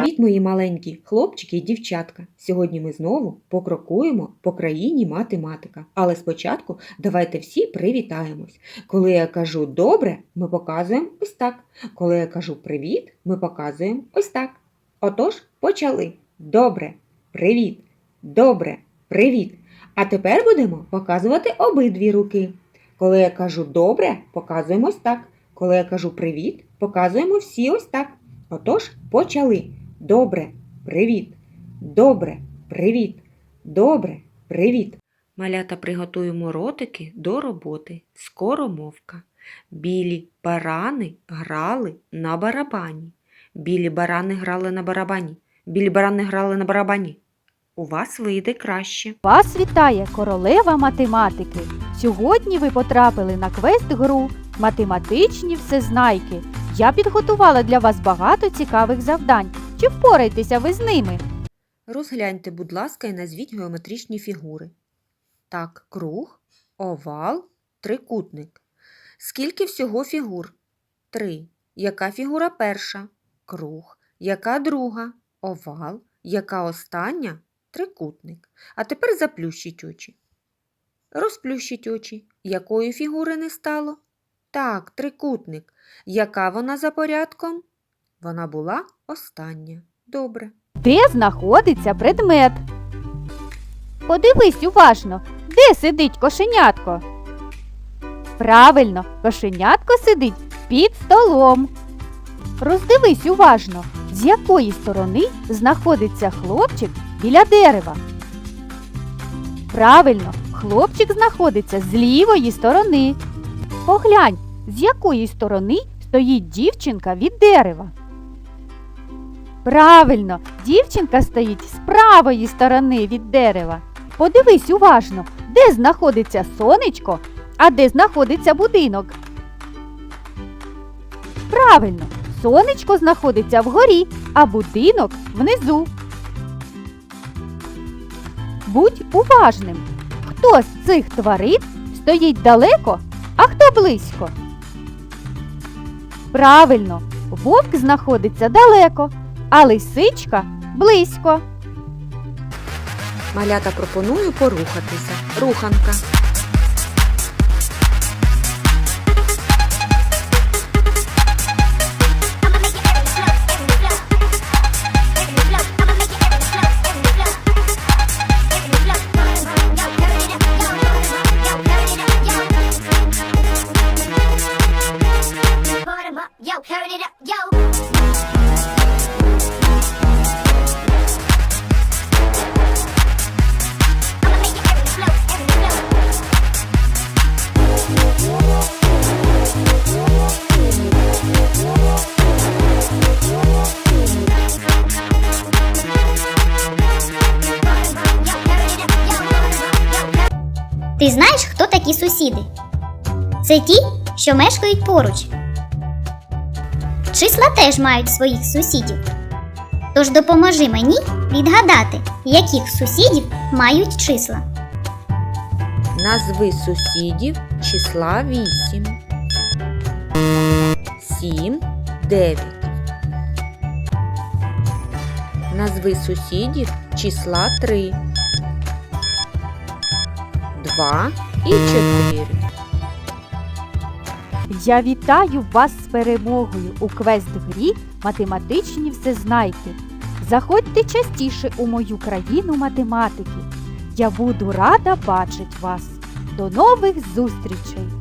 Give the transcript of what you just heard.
Привіт, мої маленькі хлопчики і дівчатка. Сьогодні ми знову покрокуємо по країні математика. Але спочатку давайте всі привітаємось. Коли я кажу добре, ми показуємо ось так. Коли я кажу привіт, ми показуємо ось так. Отож, почали. Добре, привіт, добре, привіт. А тепер будемо показувати обидві руки. Коли я кажу добре, показуємо ось так. Коли я кажу привіт, показуємо всі ось так. Отож, почали. Добре, привіт. Добре, привіт. Добре, привіт. Малята приготуємо ротики до роботи. Скоромовка. Білі барани грали на барабані. Білі барани грали на барабані. Білі барани грали на барабані. У вас вийде краще. Вас вітає королева математики. Сьогодні ви потрапили на квест-гру Математичні всезнайки. Я підготувала для вас багато цікавих завдань. Чи впораєтеся ви з ними? Розгляньте, будь ласка, і назвіть геометричні фігури. Так, круг, овал, трикутник. Скільки всього фігур? Три. Яка фігура перша? Круг. Яка друга? Овал. Яка остання? Трикутник. А тепер заплющіть очі. Розплющіть очі. Якої фігури не стало? Так, трикутник. Яка вона за порядком? Вона була остання. Добре. Де знаходиться предмет? Подивись уважно, де сидить кошенятко? Правильно, кошенятко сидить під столом. Роздивись уважно, з якої сторони знаходиться хлопчик біля дерева. Правильно, хлопчик знаходиться з лівої сторони. Поглянь, з якої сторони стоїть дівчинка від дерева. Правильно, дівчинка стоїть з правої сторони від дерева. Подивись уважно, де знаходиться сонечко, а де знаходиться будинок. Правильно, сонечко знаходиться вгорі, а будинок внизу. Будь уважним. Хто з цих тварин стоїть далеко, а хто близько? Правильно, вовк знаходиться далеко, а лисичка близько. Малята пропоную порухатися. Руханка. Ти знаєш, хто такі сусіди? Це ті, що мешкають поруч. Числа теж мають своїх сусідів. Тож допоможи мені відгадати, яких сусідів мають числа. Назви сусідів числа 8. 7, 9. Назви сусідів числа 3. 2 і 4. Я вітаю вас з перемогою у квест-грі Математичні всезнайки. Заходьте частіше у мою країну математики. Я буду рада бачити вас. До нових зустрічей!